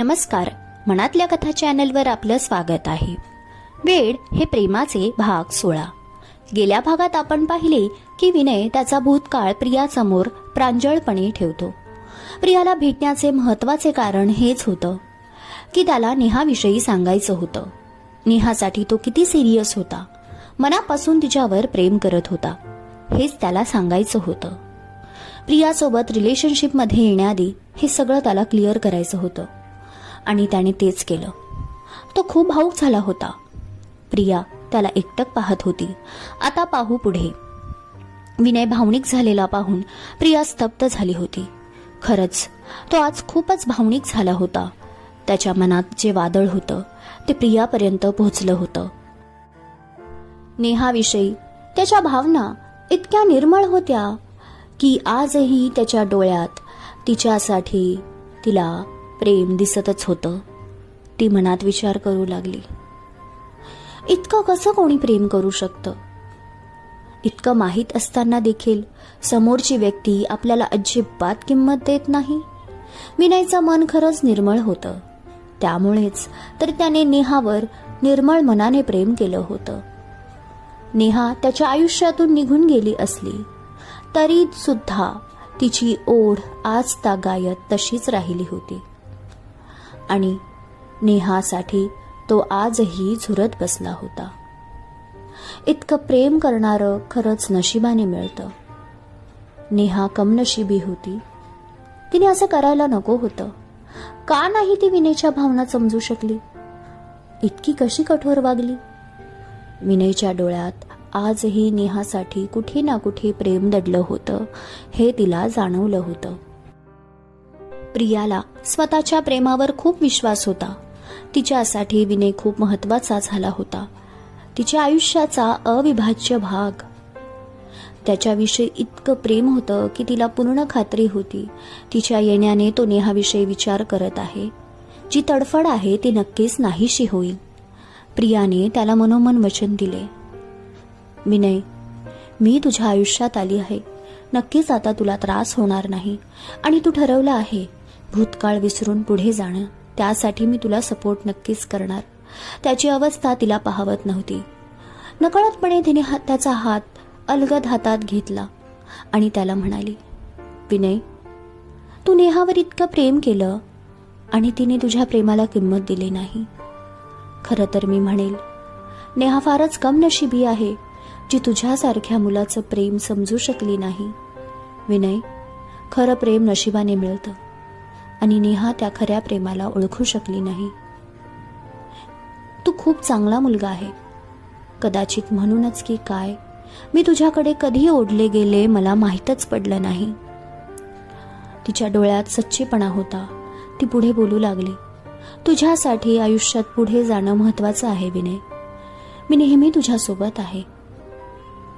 नमस्कार. मनातल्या कथा चॅनलवर आपलं स्वागत आहे. वेड हे प्रेमाचे भाग सोळा. गेल्या भागात आपण पाहिले की विनय त्याचा भूतकाळ प्रियासमोर प्रांजळपणे ठेवतो. प्रियाला भेटण्याचे महत्त्वाचे कारण हेच होतं की त्याला नेहाविषयी सांगायचं होतं. नेहासाठी तो किती सिरियस होता. मनापासून तिच्यावर प्रेम करत होता. हेच त्याला सांगायचं होतं. प्रियासोबत रिलेशनशिपमध्ये येण्याआधी हे सगळं त्याला क्लिअर करायचं होतं. आणि त्याने तेच केलं. तो खूप भाऊक झाला होता. प्रिया त्याला एकटक पाहत होती. आता पाहू पुढे. विनय भावनिक झालेला पाहून प्रिया स्तब्ध झाली होती. खरंच तो आज खूपच भावनिक झाला होता. त्याच्या मनात जे वादळ होतं ते प्रियापर्यंत पोहोचलं होतं. नेहाविषयी त्याच्या भावना इतक्या निर्मळ होत्या की आजही त्याच्या डोळ्यात तिच्यासाठी तिला प्रेम दिसतच होतं. ती मनात विचार करू लागली. इतकं कसं कोणी प्रेम करू शकतं? इतकं माहीत असताना देखील समोरची व्यक्ती आपल्याला अजिबात किंमत देत नाही. विनयचं मन खरंच निर्मळ होतं. त्यामुळेच तर त्याने नेहावर निर्मळ मनाने प्रेम केलं होतं. नेहा त्याच्या आयुष्यातून निघून गेली असली तरी सुद्धा तिची ओढ आज तागायत तशीच राहिली होती. आणि नेहासाठी तो आजही झुरत बसला होता. इतकं प्रेम करणारं खरंच नशिबाने मिळतं. नेहा कमनशिबी होती. तिने असं करायला नको होतं. का नाही ती विनयच्या भावना समजू शकली? इतकी कशी कठोर वागली? विनयच्या डोळ्यात आजही नेहासाठी कुठे ना कुठे प्रेम दडलं होतं हे तिला जाणवलं होतं. प्रियाला स्वतःच्या प्रेमावर खूप विश्वास होता. तिच्यासाठी विनय खूप महत्त्वाचा झाला होता. तिच्या आयुष्याचा अविभाज्य भाग. त्याच्याविषयी इतकं प्रेम होतं की तिला पूर्ण खात्री होती. तिच्या येण्याने तो नेहाविषयी विचार करत आहे. जी तडफड आहे ती नक्कीच नाहीशी होईल. प्रियाने त्याला मनोमन वचन दिले. विनय मी तुझ्या आयुष्यात आली आहे. नक्कीच आता तुला त्रास होणार नाही. आणि तू ठरवलं आहे भूतकाळ विसरून पुढे जाणं त्यासाठी मी तुला सपोर्ट नक्कीच करणार. त्याची अवस्था तिला पाहवत नव्हती. नकळतपणे तिने हा त्याचा हात अलगद हातात घेतला आणि त्याला म्हणाली विनय तू नेहावर इतकं प्रेम केलं आणि तिने तुझ्या प्रेमाला किंमत दिली नाही. खरं तर मी म्हणेल नेहा फारच कम नशिबी आहे जी तुझ्यासारख्या मुलाचं प्रेम समजू शकली नाही. विनय खरं प्रेम नशिबाने मिळतं. आणि नेहा त्या खऱ्या प्रेमाला ओळखू शकली नाही. तू खूप चांगला मुलगा आहे. कदाचित म्हणूनच की काय? मी तुझ्याकडे कधी ओढले गेले मला माहीतच पडलं नाही. तिच्या डोळ्यात सच्चेपणा होता. ती पुढे बोलू लागली. तुझ्यासाठी आयुष्यात पुढे जाणं महत्वाचं आहे विनय. मी नेहमी तुझ्यासोबत आहे.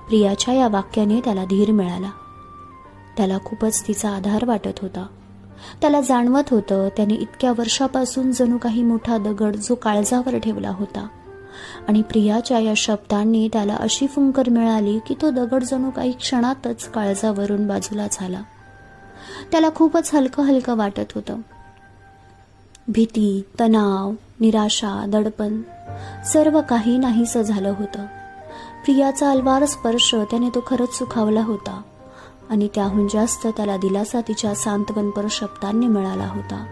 प्रियाच्या या वाक्याने त्याला धीर मिळाला. त्याला खूपच तिचा आधार वाटत होता. त्याला जाणवत होतं त्याने इतक्या वर्षापासून जणू काही मोठा दगड जो काळजावर ठेवला होता. आणि प्रियाच्या या शब्दांनी त्याला अशी फुंकर मिळाली की तो दगड जणू काही क्षणातच काळजावरून बाजूला झाला. त्याला खूपच हलकं हलकं वाटत होतं. भीती तणाव निराशा दडपण सर्व काही नाहीसं झालं होतं. प्रियाचा अलवार स्पर्श त्याने तो खरंच सुखावला होता. आणि त्याहून जास्त त्याला दिलासा तिच्या सांत्वनपर शब्दांनी मिळाला होता.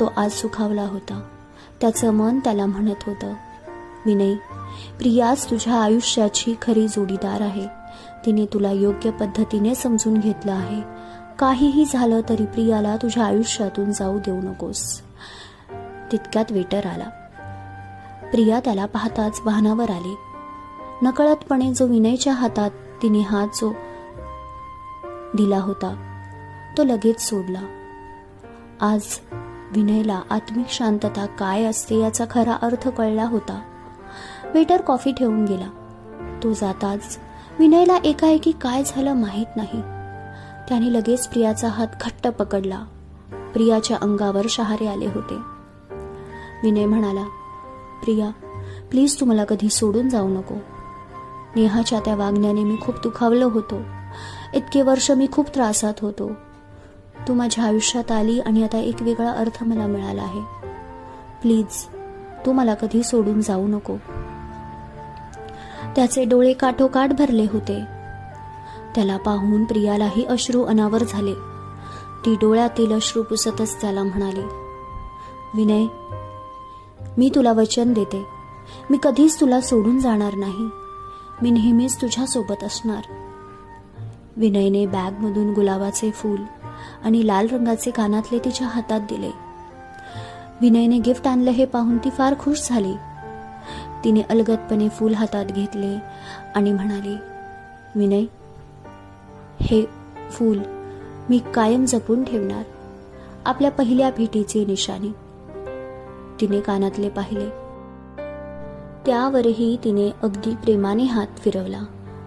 तो आज सुखावला होता. त्याचं मन त्याला म्हणत होतं विनय प्रियाच तुझ्या आयुष्याची खरी जोडीदार आहे. तिने तुला योग्य पद्धतीने समजून घेतलं आहे. काहीही झालं तरी प्रियाला तुझ्या आयुष्यातून जाऊ देऊ नकोस. तितक्यात वेटर आला. प्रिया त्याला पाहताच वाहनावर आली. नकळतपणे जो विनयच्या हातात तिने हात जो दिला होता. तो लगेच सोडला. आज विनयला आत्मिक शांतता काय असते याचा खरा अर्थ कळला होता. वेटर कॉफी ठेवून गेला. तो जाताच विनयला एकाएकी काय झालं माहीत नाही. त्याने लगेच प्रियाचा हात घट्ट पकडला. प्रियाच्या अंगावर शहारे आले होते. विनय म्हणाला प्रिया प्लीज तू मला कधी सोडून जाऊ नको. नेहाच्या त्या वागण्याने मी खूप दुखावलं होतो. इतके वर्ष मी खूप त्रासात होतो. तू माझ्या आयुष्यात आली आणि आता एक वेगळा अर्थ मला मिळाला आहे. प्लीज तू मला कधी सोडून जाऊ नको. त्याचे डोळे काठोकाठ भरले होते. त्याला पाहून प्रियालाही अश्रू अनावर झाले. ती डोळ्यातील अश्रू पुसतच त्याला म्हणाली विनय मी तुला वचन देते. मी कधीच तुला सोडून जाणार नाही. मी नेहमीच तुझ्यासोबत असणार. विनयने बॅगमधून गुलाबाचे फूल आणि लाल रंगाचे कानातले तिच्या हातात दिले. विनयने गिफ्ट आणलं हे पाहून ती फार खुश झाली. तिने अलगतपणे फूल हातात घेतले आणि म्हणाली विनय हे फूल मी कायम जपून ठेवणार आपल्या पहिल्या भेटीची निशाणी. तिने कानातले पाहिले. त्यावरही तिने अगदी प्रेमाने हात फिरवला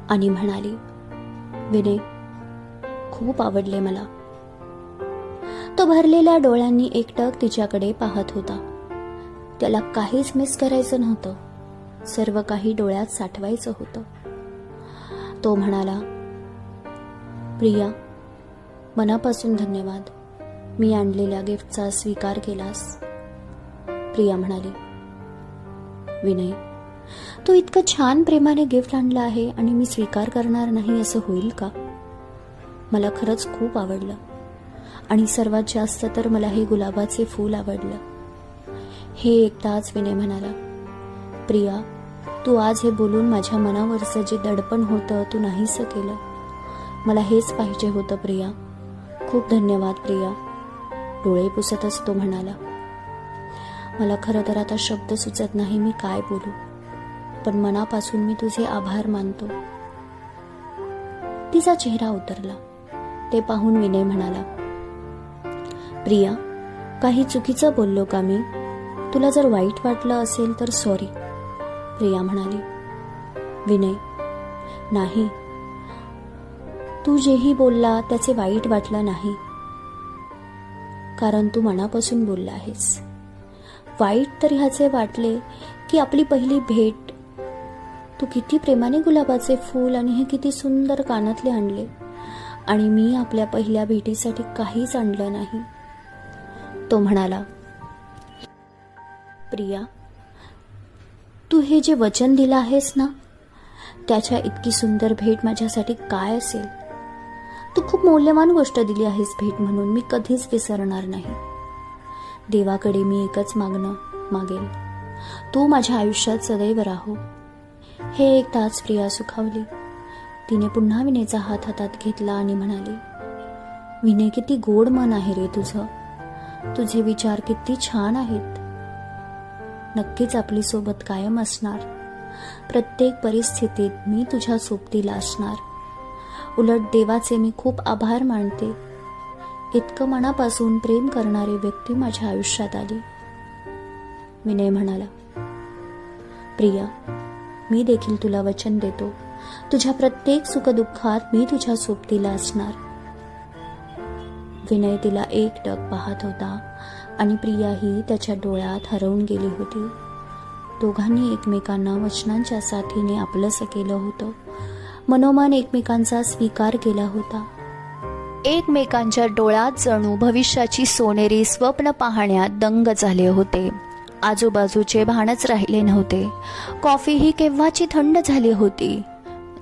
आणि म्हणाली विनय खूप आवडले मला. तो भरलेल्या डोळ्यांनी एकटक तिच्याकडे पाहत होता. त्याला काहीच मिस करायचं नव्हतं. सर्व काही डोळ्यात साठवायचं होतं. तो म्हणाला प्रिया मनापासून धन्यवाद. मी आणलेल्या गिफ्टचा स्वीकार केलास. प्रिया म्हणाली विनय तू इतकं छान प्रेमाने गिफ्ट आणलं आहे आणि मी स्वीकार करणार नाही असं होईल का? मला खरंच खूप आवडलं. आणि सर्वात जास्त तर मला हे गुलाबाचे फूल आवडलं. हे एकदाच विनय म्हणाला प्रिया तू आज हे बोलून माझ्या मनावरचं जे दडपण होतं तू नाहीसं केलं. मला हेच पाहिजे होतं प्रिया. खूप धन्यवाद प्रिया. डोळे पुसतच तो म्हणाला मला खरं तर आता शब्द सुचत नाही मी काय बोलू. पण मनापासून मी तुझे आभार मानतो. तिचा चेहरा उतरला. ते पाहून विनय म्हणाला प्रिया काही चुकीचं बोललो का मी? तुला जर वाईट वाटलं असेल तर सॉरी प्रिया म्हणाली. विनय नाही. तू जेही बोलला त्याचे वाईट वाटलं नाही. कारण तू मनापासून बोलला आहेस. वाईट तर ह्याचे वाटले की आपली पहिली भेट तू किती प्रेमाने गुलाबाचे फूल आणि हे किती सुंदर कानातले आणले. आणि मी आपल्या पहिल्या भेटीसाठी काहीच आणलं नाही. तो म्हणाला प्रिया तू हे जे वचन दिलं आहेस ना त्याच्या इतकी सुंदर भेट माझ्यासाठी काय असेल? तू खूप मौल्यवान गोष्ट दिली आहेस भेट म्हणून मी कधीच विसरणार नाही. देवाकडे मी एकच मागणं मागेल. तू माझ्या आयुष्यात सदैव राहो. हे एक तास प्रिया सुखावली. तिने पुन्हा विनेचा हात हातात घेतला आणि म्हणाली विने किती गोड मन आहे रे तुझं. तुझे विचार किती छान आहेत. नक्कीच आपली सोबत कायम असणार. प्रत्येक परिस्थितीत मी तुझ्या सोबतीला असणार. उलट देवाचे मी खूप आभार मानते. इतकं मनापासून प्रेम करणारी व्यक्ती माझ्या आयुष्यात आली. विनय म्हणाला प्रिया मी देखील तुला वचन देतो. तुझ्या प्रत्येक सुखदुःखात मी तुझ्या सोबतीला असणार. विनय तिला एक टक पाहत होता आणि प्रियाही त्याच्या डोळ्यात हरवून गेली होती. दोघांनी एकमेकांना वचनांच्या साथीने आपलंसं केलं होतं. मनोमन एकमेकांचा स्वीकार केला होता. एकमेकांच्या डोळ्यात जणू भविष्याची सोनेरी स्वप्न पाहण्यात दंग झाले होते. आजूबाजूचे भानच राहिले नव्हते. कॉफी ही केव्हाची थंड झाली होती?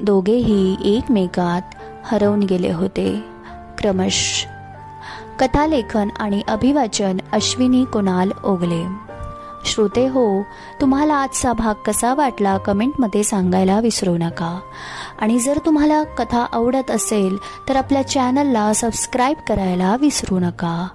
दोघेही एकमेकात हरवून गेले होते. क्रमश कथालेखन आणि अभिवाचन अश्विनी कुणाल ओगले श्रोते हो तुम्हाला आजचा भाग कसा वाटला कमेंटमध्ये सांगायला विसरू नका. आणि जर तुम्हाला कथा आवडत असेल तर आपल्या चॅनलला सबस्क्राईब करायला विसरू नका.